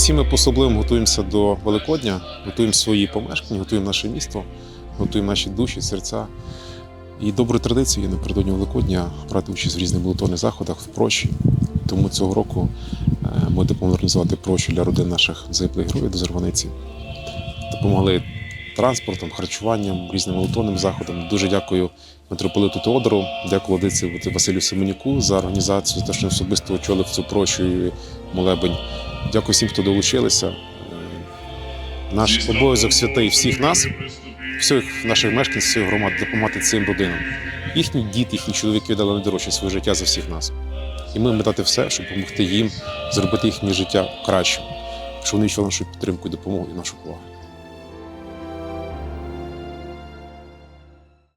Всі ми по-особливому готуємося до Великодня, готуємо свої помешкання, готуємо наше місто, готуємо наші душі, серця. І доброю традицією напередодні Великодня брати участь в різних молитовних заходах в прощі. Тому цього року е, ми допомогли організувати прощу для родин наших загиблих героїв до Зарваниці. Допомогли транспортом, харчуванням, різним молитовним заходам. Дуже дякую митрополиту Теодору, дякую владиці Василю Семенюку за організацію, за те, що особисто очолив цю прощу і молебень. Дякую всім, хто долучилися. Наш обов'язок святий всіх нас, всіх наших мешканців, всіх громад допомагати цим родинам. Їхні діти, їхні чоловіки дали найдорожче своє життя за всіх нас. І ми метати все, щоб допомогти їм зробити їхнє життя кращим, щоб вони відчули нашу підтримку допомогу і нашу повагу.